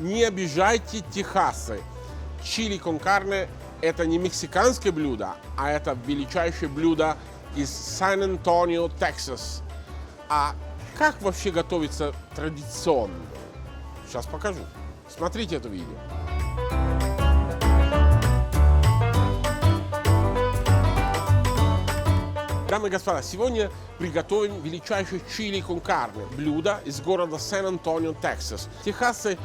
Не обижайте техасы. Чили кон карне – это не мексиканское блюдо, а это величайшее блюдо из Сан-Антонио, Техас. А как вообще готовится традиционно? Сейчас покажу. Смотрите это видео. Дамы и господа, сегодня приготовим величайшее чили кон карне, блюдо из города Сан-Антонио, Техас. Техасы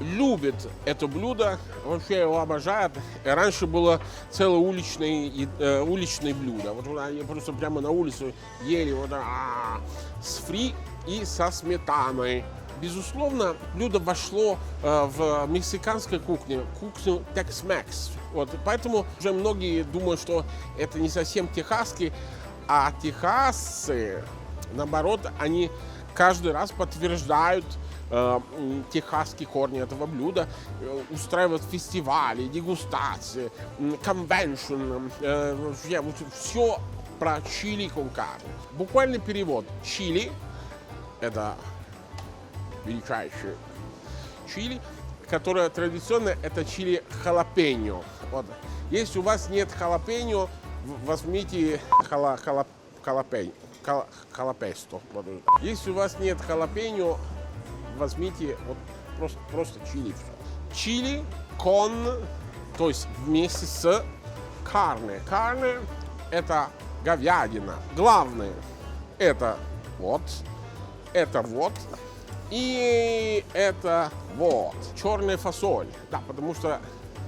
любят это блюдо, вообще его обожают. Раньше было целое уличное, э, уличное блюдо. Вот они просто прямо на улицу ели вот, а, с фри и со сметаной. Безусловно, блюдо вошло э, в мексиканской кухню, кухню Tex-Mex. Вот, поэтому уже многие думают, что это не совсем техасский, а техасцы, наоборот, они каждый раз подтверждают э, техасские корни этого блюда, э, устраивают фестивали, дегустации, конвеншн, э, вот все про чили кон карне. Буквальный перевод. Чили – это величайшее чили, которое традиционно это чили халапеньо. Вот. Если у вас нет халапеньо, возьмите хала, хала, халапень, хала- халапесто. Если у вас нет халапеньо, возьмите вот просто, просто чили. Чили кон, то есть вместе с карне. Карне это говядина. Главное это вот, это вот и это вот черная фасоль. Да, потому что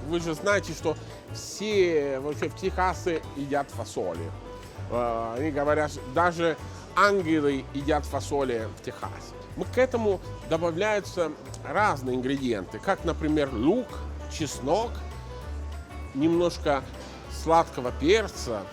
вы же знаете, что все вообще в Техасе едят фасоли. Э, Они говорят, даже ангелы едят фасоли в Техасе. Мы к этому добавляются разные ингредиенты, как, например, лук, чеснок, немножко сладкого перца,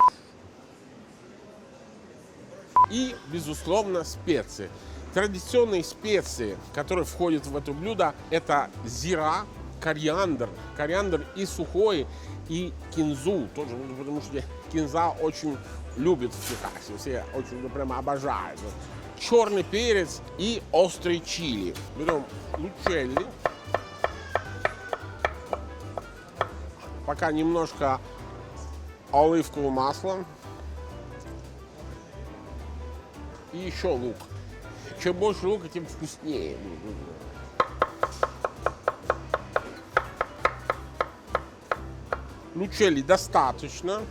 и, безусловно, специи. Традиционные специи, которые входят в это блюдо, это зира, кориандр, кориандр и сухой, и кинзу, тоже, ну, потому что кинза очень любят в Техасе, все очень ну, прямо обожают. Черный перец и острый чили. Берем лучелли, пока немножко оливкового масла, и еще лук. Чем больше лука, тем вкуснее. Лучели достаточно.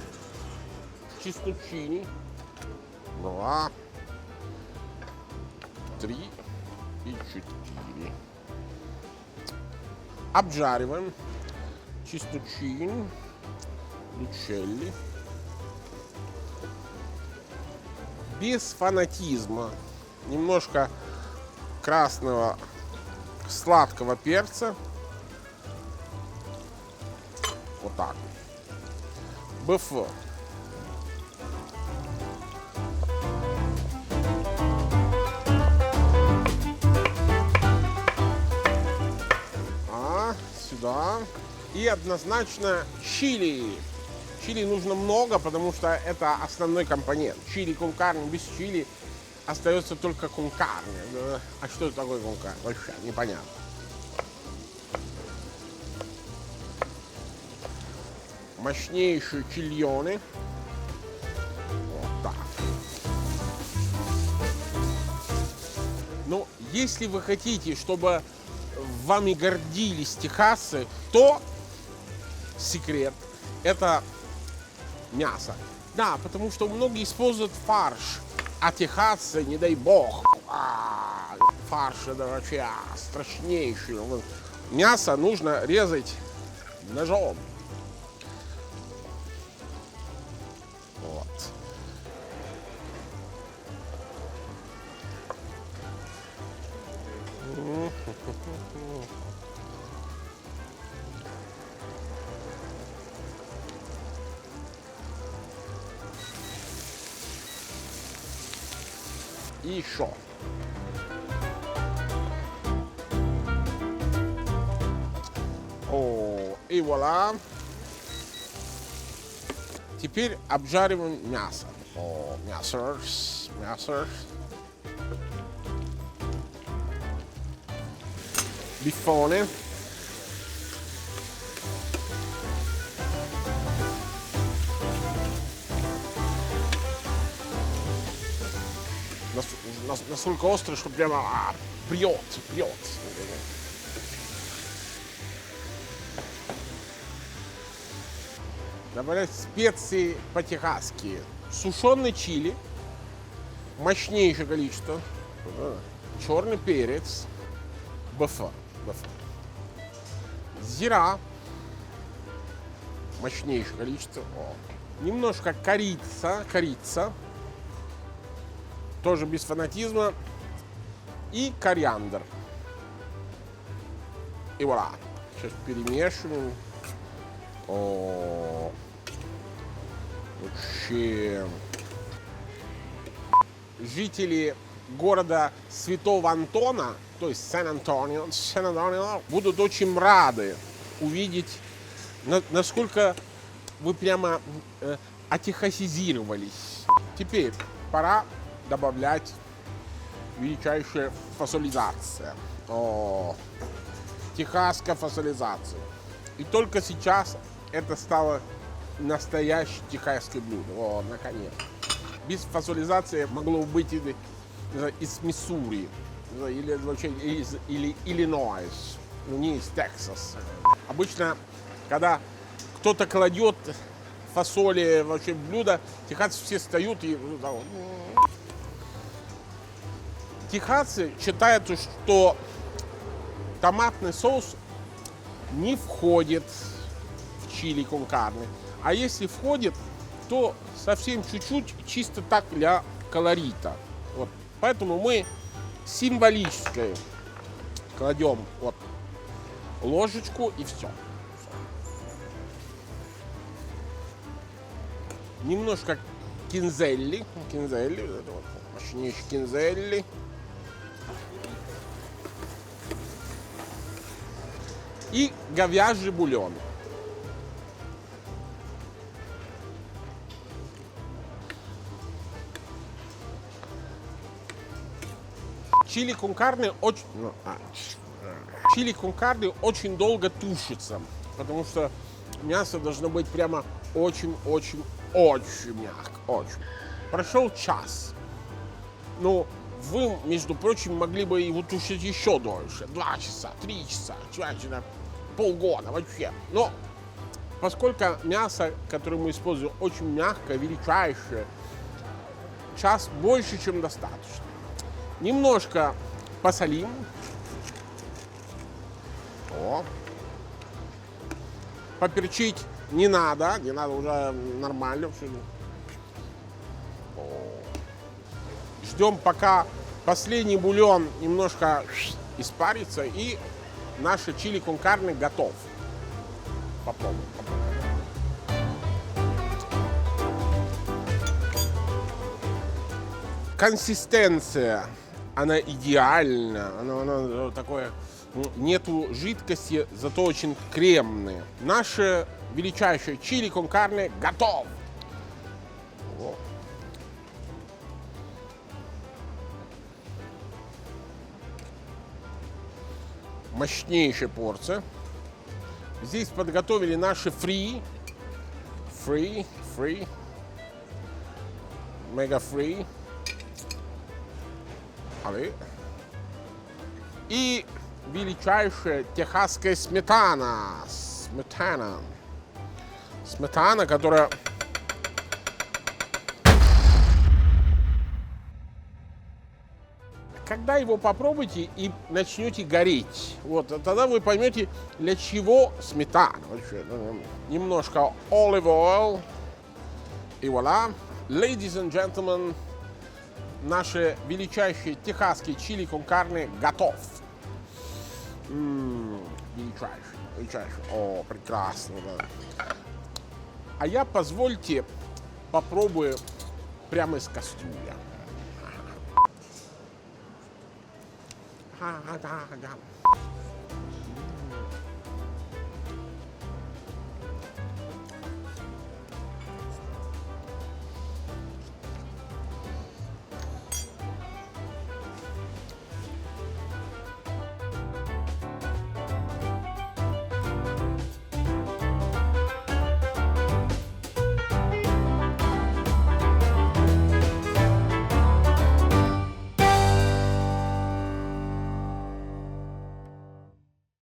Чесночини. Два. Три. И четыре. Обжариваем. Чесночини. Лучелли. без фанатизма. Немножко красного сладкого перца. Вот так. БФ. А, сюда. И однозначно чили. Чили нужно много, потому что это основной компонент. Чили кон карне без чили остается только. Да. А что это такое кон карне? Вообще непонятно. Мощнейшие чильоны. Вот так. Ну, если вы хотите, чтобы вами гордились техасы, то секрет – это мясо. Да, потому что многие используют фарш, а техасцы, не дай бог, а, фарш это вообще страшнейший. Мясо нужно резать ножом. И еще. О, и вуаля. Теперь обжариваем мясо. О, мясо. мясо. Biffone. Настолько острый, что прямо а, прет, прет. Добавлять специи по-техасски. Сушеный чили, мощнейшее количество. Черный перец, БФ. БФ. Зира, мощнейшее количество. О. Немножко корица, корица, тоже без фанатизма. И кориандр. И вуаля. Сейчас перемешиваем. О, вообще. Жители города Святого Антона, то есть Сан-Антонио, Сан-Антонио, будут очень рады увидеть, на- насколько вы прямо э, отехасизировались. Теперь пора добавлять величайшая фасолизация. О, техасская фасолизация. И только сейчас это стало настоящее техасское блюдо. О, наконец. Без фасолизации могло быть из, из Миссури или вообще из или Иллинойс, но не из Техаса. Обычно, когда кто-то кладет фасоли вообще в блюдо, техасцы все встают и ну. Техасцы считают, что томатный соус не входит в чили кон карне. А если входит, то совсем чуть-чуть, чисто так для колорита. Вот. Поэтому мы символически кладем вот ложечку и все. Немножко кинзелли, кинзелли, вот, мощнейший кинзелли. И говяжий бульон. Чили кон карне очень... ну, а, Чили кон карне очень долго тушится, потому что мясо должно быть прямо очень-очень-очень мягко. Очень. Прошел час. Ну, вы, между прочим, могли бы его тушить еще дольше. Два часа, три часа, желательно полгода вообще. Но поскольку мясо, которое мы используем, очень мягкое, величайшее, час больше, чем достаточно. Немножко посолим. О. Поперчить не надо, не надо уже нормально все. Ждем, пока последний бульон немножко испарится и наше чили кон карне готов. Попробуем. Консистенция, она идеальна, она, она такое, ну, нету жидкости, зато очень кремные. Наше величайшее чили кон карне готов. Мощнейшая порция. Здесь подготовили наши фри. Фри, фри. Мега фри. И величайшая техасская сметана. Сметана. Сметана, которая когда его попробуете и начнете гореть, вот тогда вы поймете, для чего сметана. Вообще, ну, Немножко olive oil. И вуаля. Ladies and gentlemen, наши величайшие техасские чили кон карне готов. М, величайший, величайший. О, прекрасно, да. А я, позвольте, попробую прямо из кастрюля. 哈哈哈咋啦